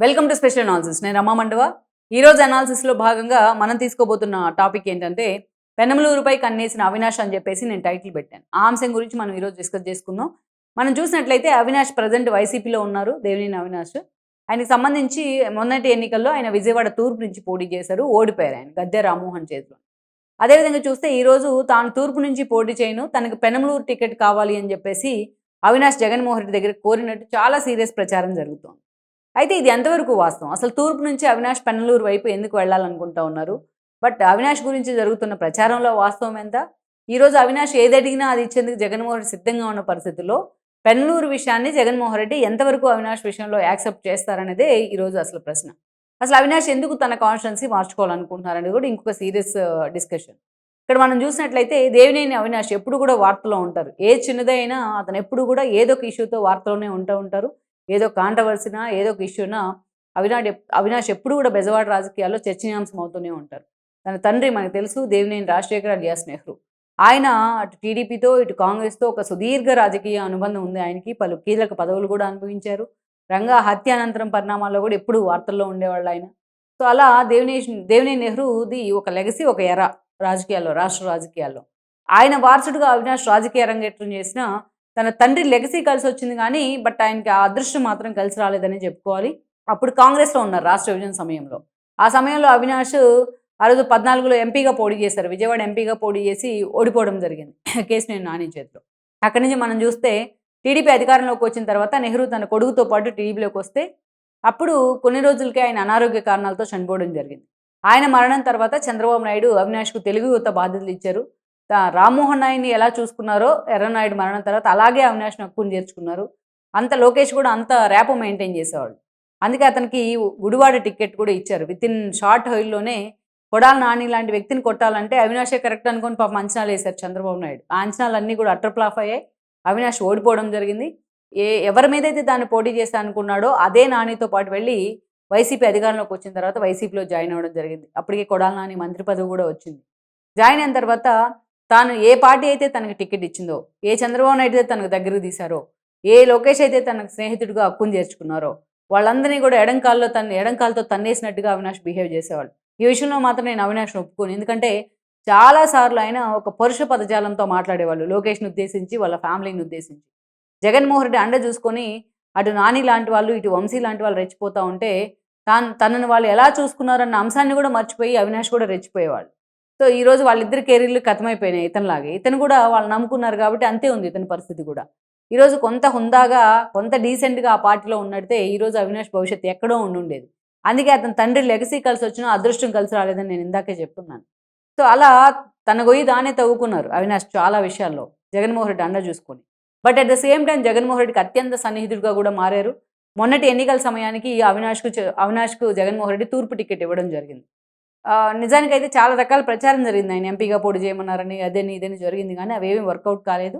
Welcome to special analysis. నేను రమా మండవ. ఈ రోజు లో భాగంగా మనం తీసుకోబోతున్న టాపిక్ ఏంటంటే పెనమలూరుపై కన్నేసిన అవినాష్ అని చెప్పేసి నేను టైటిల్ పెట్టాను. ఆ అంశం గురించి మనం ఈరోజు డిస్కస్ చేసుకుందాం. మనం చూసినట్లయితే అవినాష్ ప్రజెంట్ వైసీపీలో ఉన్నారు దేవినేని అవినాష్. ఆయనకి సంబంధించి మొన్నటి ఎన్నికల్లో ఆయన విజయవాడ తూర్పు నుంచి పోటీ చేశారు ఓడిపోయారు ఆయన గద్దె రామ్మోహన్ చేతిలో. అదేవిధంగా చూస్తే ఈరోజు తాను తూర్పు నుంచి పోటీ చేయను తనకు పెనమలూరు టికెట్ కావాలి అని చెప్పేసి అవినాష్ జగన్మోహన్ రెడ్డి దగ్గర కోరినట్టు చాలా సీరియస్ ప్రచారం జరుగుతోంది. అయితే ఇది ఎంతవరకు వాస్తవం? అసలు తూర్పు నుంచి అవినాష్ పెనలూరు వైపు ఎందుకు వెళ్ళాలనుకుంటా ఉన్నారు? బట్ అవినాష్ గురించి జరుగుతున్న ప్రచారంలో వాస్తవం ఎంత? ఈరోజు అవినాష్ ఏది అడిగినా అది ఇచ్చేందుకు జగన్మోహన్ రెడ్డి సిద్ధంగా ఉన్న పరిస్థితుల్లో పెన్నలూరు విషయాన్ని జగన్మోహన్ రెడ్డి ఎంతవరకు అవినాష్ విషయంలో యాక్సెప్ట్ చేస్తారనేదే ఈరోజు అసలు ప్రశ్న. అసలు అవినాష్ ఎందుకు తన కాన్స్టిట్యున్సీ మార్చుకోవాలనుకుంటున్నారనేది కూడా ఇంకొక సీరియస్ డిస్కషన్. ఇక్కడ మనం చూసినట్లయితే దేవినేని అవినాష్ ఎప్పుడు కూడా వార్తలో ఉంటారు. ఏ చిన్నదైనా అతను ఎప్పుడు కూడా ఏదో ఒక ఇష్యూతో వార్తలోనే ఉంటూ ఉంటారు. ఏదో కాంట్రవర్సీనా ఏదో ఒక ఇష్యూనా అవినాష్ అవినాష్ ఎప్పుడు కూడా బెజవాడ రాజకీయాల్లో చర్చనీయాంశం అవుతూనే ఉంటారు. తన తండ్రి మనకు తెలుసు దేవినేని రాజశేఖర్ అలియాస్ నెహ్రూ ఆయన అటు టీడీపీతో ఇటు కాంగ్రెస్తో ఒక సుదీర్ఘ రాజకీయ అనుబంధం ఉంది ఆయనకి. పలు కీలక పదవులు కూడా అనుభవించారు. రంగా హత్య అనంతరం పరిణామాల్లో కూడా ఎప్పుడు వార్తల్లో ఉండేవాళ్ళు ఆయన. సో అలా దేవినేష్ దేవినేని నెహ్రూది ఒక లెగసీ ఒక ఎర రాజకీయాల్లో రాష్ట్ర రాజకీయాల్లో. ఆయన వారసుడుగా అవినాష్ రాజకీయ రంగేట్రం చేసిన తన తండ్రి లెగసీ కలిసి వచ్చింది కానీ బట్ ఆయనకి ఆ అదృష్టం మాత్రం కలిసి రాలేదని చెప్పుకోవాలి. అప్పుడు కాంగ్రెస్లో ఉన్నారు రాష్ట్ర విభజన సమయంలో. ఆ సమయంలో అవినాష్ ఆ రోజు పద్నాలుగులో ఎంపీగా పోటీ చేశారు. విజయవాడ ఎంపీగా పోటీ చేసి ఓడిపోవడం జరిగింది. కేసు నేను నాని చేతిలో. అక్కడి నుంచి మనం చూస్తే టీడీపీ అధికారంలోకి వచ్చిన తర్వాత నెహ్రూ తన కొడుకుతో పాటు టీడీపీలోకి వస్తే అప్పుడు కొన్ని రోజులకే ఆయన అనారోగ్య కారణాలతో చనిపోవడం జరిగింది. ఆయన మరణం తర్వాత చంద్రబాబు నాయుడు అవినాష్కు తెలుగు యువత బాధ్యతలు ఇచ్చారు. రామ్మోహన్ నాయుడిని ఎలా చూసుకున్నారో ఎర్రనాయుడు మరణం తర్వాత అలాగే అవినాష్ నక్కుని చేర్చుకున్నారు. అంత లోకేష్ కూడా అంత ర్యాప్ మెయింటైన్ చేసేవాళ్ళు. అందుకే అతనికి గుడివాడ టికెట్ కూడా ఇచ్చారు. విత్ ఇన్ షార్ట్ హైల్లోనే కొడాల నాని లాంటి వ్యక్తిని కొట్టాలంటే అవినాషే కరెక్ట్ అనుకుని పాపం అంచనాలు వేశారు చంద్రబాబు నాయుడు. ఆ అంచనాలన్నీ కూడా అటర్ ప్లాఫ్ అయ్యాయి. అవినాష్ ఓడిపోవడం జరిగింది. ఏ ఎవరి మీదైతే దాన్ని పోటీ చేస్తా అనుకున్నాడో అదే నానితో పాటు వెళ్ళి వైసీపీ అధికారంలోకి వచ్చిన తర్వాత వైసీపీలో జాయిన్ అవ్వడం జరిగింది. అప్పటికే కొడాల నాని మంత్రి పదవి కూడా వచ్చింది. జాయిన్ అయిన తర్వాత తాను ఏ పార్టీ అయితే తనకు టికెట్ ఇచ్చిందో ఏ చంద్రబాబు నాయుడు అయితే తనకు దగ్గరకు తీశారో ఏ లోకేష్ అయితే తనకు స్నేహితుడిగా హక్కును చేర్చుకున్నారో వాళ్ళందరినీ కూడా ఎడంకాల్లో తన ఎడంకాలతో తన్నేసినట్టుగా అవినాష్ బిహేవ్ చేసేవాళ్ళు. ఈ విషయంలో మాత్రం నేను అవినాష్ను ఒప్పుకోను. ఎందుకంటే చాలాసార్లు ఆయన ఒక పరుష పదజాలంతో మాట్లాడేవాళ్ళు లోకేష్ని ఉద్దేశించి వాళ్ళ ఫ్యామిలీని ఉద్దేశించి. జగన్మోహన్ రెడ్డి అండ చూసుకొని అటు నాని లాంటి వాళ్ళు ఇటు వంశీ లాంటి వాళ్ళు రెచ్చిపోతూ ఉంటే తాను తనను వాళ్ళు ఎలా చూసుకున్నారన్న అంశాన్ని కూడా మర్చిపోయి అవినాష్ కూడా రెచ్చిపోయేవాళ్ళు. సో ఈ రోజు వాళ్ళిద్దరి కెరీర్లు కథమైపోయినాయి ఇతనిలాగే. ఇతను కూడా వాళ్ళు నమ్ముకున్నారు కాబట్టి అంతే ఉంది ఇతని పరిస్థితి కూడా. ఈరోజు కొంత హుందాగా కొంత డీసెంట్గా ఆ పార్టీలో ఉన్నడితే ఈరోజు అవినాష్ భవిష్యత్తు ఎక్కడో ఉండుండేది. అందుకే అతని తండ్రి లెగసీ కలిసి వచ్చినా అదృష్టం కలిసి రాలేదని నేను ఇందాకే చెప్తున్నాను. సో అలా తన గొయ్యి దానే తవ్వుకున్నారు అవినాష్ చాలా విషయాల్లో జగన్మోహన్ రెడ్డి అండ చూసుకొని. But at the same time Jaganmohan రెడ్డికి అత్యంత సన్నిహితుడిగా కూడా మారారు. మొన్నటి ఎన్నికల సమయానికి అవినాష్కు అవినాష్కు జగన్మోహన్ రెడ్డి తూర్పు టికెట్ ఇవ్వడం జరిగింది. నిజానికైతే చాలా రకాల ప్రచారం జరిగింది. ఆయన ఎంపీగా పోటీ చేయమన్నారని అదేని ఇదని జరిగింది కానీ అవేమీ వర్కౌట్ కాలేదు.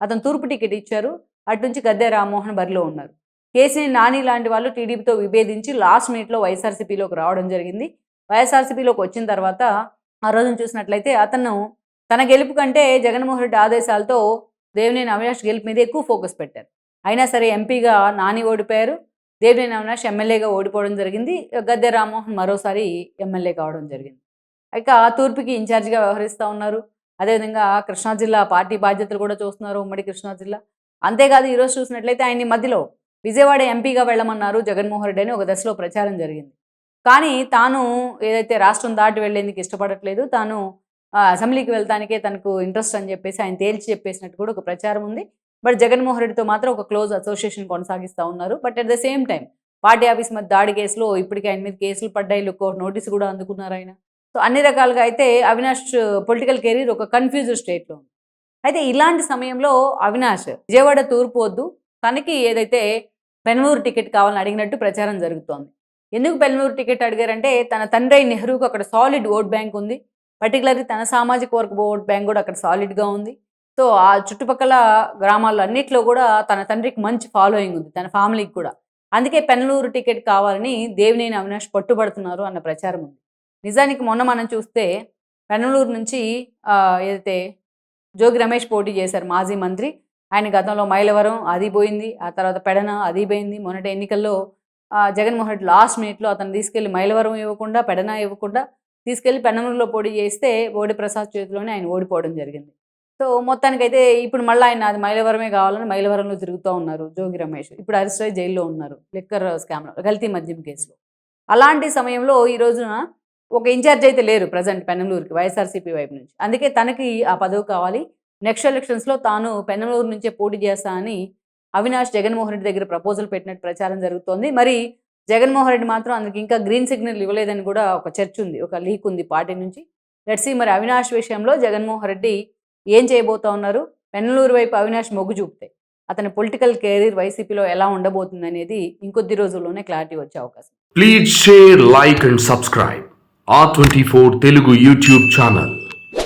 అతను తూర్పు టికెట్ ఇచ్చారు. అటు నుంచి గద్దె రామ్మోహన్ బరిలో ఉన్నారు. కేసీని నాని లాంటి వాళ్ళు టీడీపీతో విభేదించి లాస్ట్ మినిట్లో వైఎస్ఆర్సీపీలోకి రావడం జరిగింది. వైఎస్ఆర్సీపీలోకి వచ్చిన తర్వాత ఆ రోజున చూసినట్లయితే అతను తన గెలుపు కంటే జగన్మోహన్ రెడ్డి ఆదేశాలతో దేవినేని అవినాష్ గెలుపు మీద ఎక్కువ ఫోకస్ పెట్టారు. అయినా సరే ఎంపీగా నాని ఓడిపోయారు. దేవినేని అవినాష్ ఎమ్మెల్యేగా ఓడిపోవడం జరిగింది. గద్దె రామ్మోహన్ మరోసారి ఎమ్మెల్యే కావడం జరిగింది. ఇక తూర్పుకి ఇన్ఛార్జిగా వ్యవహరిస్తూ ఉన్నారు. అదేవిధంగా కృష్ణా జిల్లా పార్టీ బాధ్యతలు కూడా చూస్తున్నారు ఉమ్మడి కృష్ణా జిల్లా. అంతేకాదు ఈరోజు చూసినట్లయితే ఆయన్ని మధ్యలో విజయవాడ ఎంపీగా వెళ్ళమన్నారు జగన్మోహన్ రెడ్డి అని ఒక దశలో ప్రచారం జరిగింది. కానీ తాను ఏదైతే రాష్ట్రం దాటి వెళ్ళేందుకు ఇష్టపడట్లేదు తాను అసెంబ్లీకి వెళ్తానికే తనకు ఇంట్రెస్ట్ అని చెప్పేసి ఆయన తేల్చి చెప్పేసినట్టు కూడా ఒక ప్రచారం ఉంది. బట్ జగన్మోహన్ రెడ్డితో మాత్రం ఒక క్లోజ్ అసోసియేషన్ కొనసాగిస్తూ ఉన్నారు. But at the same time party office మీద దాడి కేసులో ఇప్పటికే ఆయన మీద కేసులు పడ్డాయి. లుక్ నోటీస్ కూడా అందుకున్నారు ఆయన. సో అన్ని రకాలుగా అయితే అవినాష్ పొలిటికల్ కెరీర్ ఒక కన్ఫ్యూజ్డ్ స్టేట్లో ఉంది. అయితే ఇలాంటి సమయంలో అవినాష్ విజయవాడ తూర్పు వద్దు. తనకి ఏదైతే పెనమూరు టికెట్ కావాలని అడిగినట్టు ప్రచారం జరుగుతోంది. ఎందుకు పెనమూరు టికెట్ అడిగారంటే తన తండ్రి నెహ్రూకు అక్కడ సాలిడ్ ఓట్ బ్యాంక్ ఉంది. పర్టికులర్లీ తన సామాజిక వర్గ ఓట్ బ్యాంక్ కూడా అక్కడ సాలిడ్గా ఉంది. సో ఆ చుట్టుపక్కల గ్రామాల్లో అన్నిట్లో కూడా తన తండ్రికి మంచి ఫాలోయింగ్ ఉంది తన ఫ్యామిలీకి కూడా. అందుకే పెనలూరు టికెట్ కావాలని దేవినేని అవినాష్ పట్టుబడుతున్నారు అన్న ప్రచారం ఉంది. నిజానికి మొన్న మనం చూస్తే పెనలూరు నుంచి ఏదైతే జోగి రమేష్ పోటీ చేశారు మాజీ మంత్రి ఆయన గతంలో మైలవరం అది పోయింది ఆ తర్వాత పెడన అది పోయింది. మొన్నటి ఎన్నికల్లో జగన్మోహన్ రెడ్డి లాస్ట్ మినిట్లో అతను తీసుకెళ్ళి మైలవరం ఇవ్వకుండా పెడన ఇవ్వకుండా తీసుకెళ్ళి పెన్నమూరులో పోటీ చేస్తే బోడి ప్రసాద్ చేతిలోనే ఆయన ఓడిపోవడం జరిగింది. సో మొత్తానికైతే ఇప్పుడు మళ్ళీ ఆయన అది మైలవరమే కావాలని మైలవరంలో తిరుగుతూ ఉన్నారు జోగి రమేష్. ఇప్పుడు అరెస్ట్ అయ్యి జైల్లో ఉన్నారు లిక్కర్ స్కామ్లో కల్తీ మద్యం కేసులో. అలాంటి సమయంలో ఈ రోజున ఒక ఇన్ఛార్జ్ అయితే లేరు ప్రజెంట్ పెన్నమలూరుకి వైఎస్ఆర్సీపీ వైపు నుంచి. అందుకే తనకి ఆ పదవి కావాలి. నెక్స్ట్ ఎలక్షన్స్లో తాను పెన్నమలూరు నుంచే పోటీ చేస్తానని అవినాష్ జగన్మోహన్ రెడ్డి దగ్గర ప్రపోజల్ పెట్టినట్టు ప్రచారం జరుగుతోంది. మరి జగన్మోహన్ రెడ్డి మాత్రం అందుకు ఇంకా గ్రీన్ సిగ్నల్ ఇవ్వలేదని కూడా ఒక చర్చ ఉంది ఒక లీక్ ఉంది పార్టీ నుంచి. లెట్సీ మరి అవినాష్ విషయంలో జగన్మోహన్ రెడ్డి ఏం చేయబోతా ఉన్నారు? పెన్నలూరు వైపు అవినాష్ మొగ్గు చూపితే అతని పొలిటికల్ కెరీర్ వైసీపీలో ఎలా ఉండబోతుంది అనేది ఇంకొద్ది రోజుల్లోనే క్లారిటీ వచ్చే అవకాశం. Please share like and subscribe ఆ twenty four Telugu YouTube channel